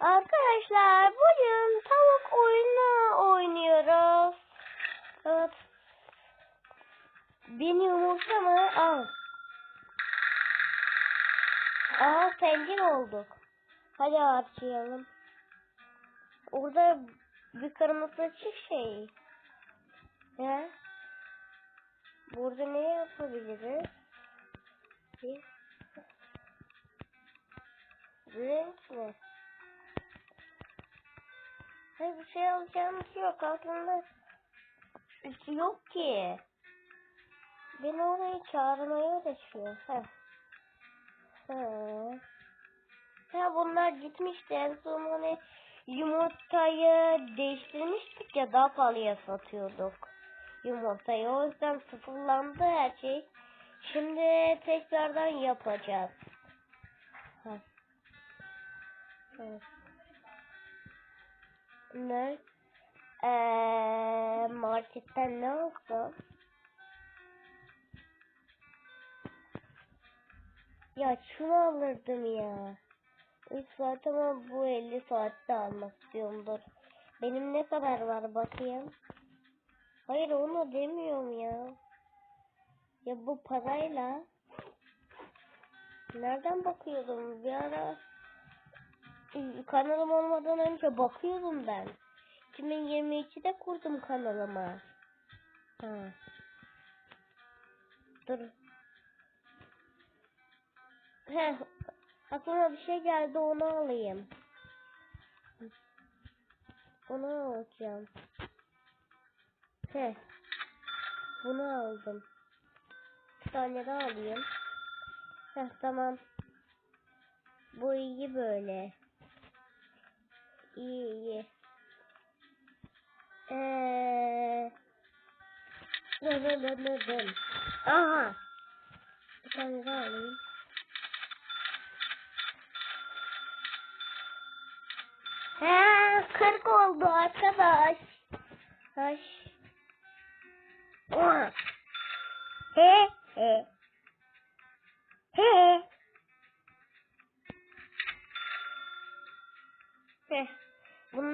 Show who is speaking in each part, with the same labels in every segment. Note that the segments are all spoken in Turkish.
Speaker 1: Arkadaşlar bugün tavuk oyunu oynuyoruz. Evet. Bin yumurta mı? Al. Aa zengin olduk. Hadi harcayalım. Orada bir kırmızı çık şey. Ya. Burada ne yapabiliriz? Renk mi? Hayır bir şey alacağımız yok aslında. Hiç yok ki. Beni oraya çağırmaya uğraşıyor. Heh. Ha. Ha bunlar gitmişti en son hani yumurtayı değiştirmiştik ya daha pahalıya satıyorduk yumurtayı. O yüzden sıfırlandı her şey. Şimdi tekrardan yapacağız. Ne? Eee marketten ne alsam? Ya şunu alırdım ya. 3 saat ama bu 50 saatte almak istiyorumdur. Benim ne kadar var bakayım. Hayır onu demiyorum ya. Ya bu parayla nereden bakıyordum bir ara kanalım olmadan önce bakıyordum ben. 2022'de kurdum kanalımı. Ha. Dur. Heh, aklıma bir şey geldi onu alayım. Onu alacağım. Heh. Bunu aldım. Bir tane daha alayım. Heh tamam. Bu iyi böyle. İyi iyi. Eee. Dı dı dı dı dı. Aha. Bir tane daha alayım. He, 40 oldu arkadaş. Haş. Oha.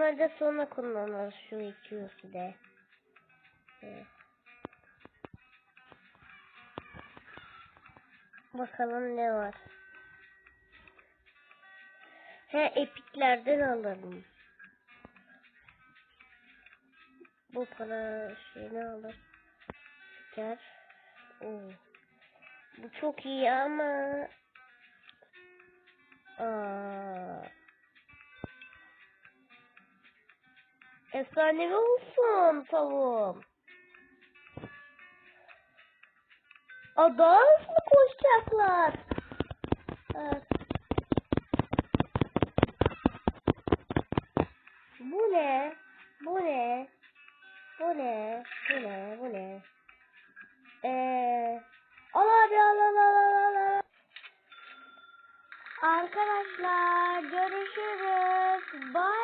Speaker 1: Bunları da sonra kullanırız şu ikisi de. Bakalım ne var. He epiklerden alırım. Bu para şeyini alır. Şeker. Oo. Bu çok iyi ama Aa. Efsanevi olsun tavuğum. Aa, daha hızlı koşacaklar. Evet. Bu ne? Bu ne? Bu ne? Bu ne? Bu ne? Eee al abi al al al al al. Arkadaşlar görüşürüz. Bye.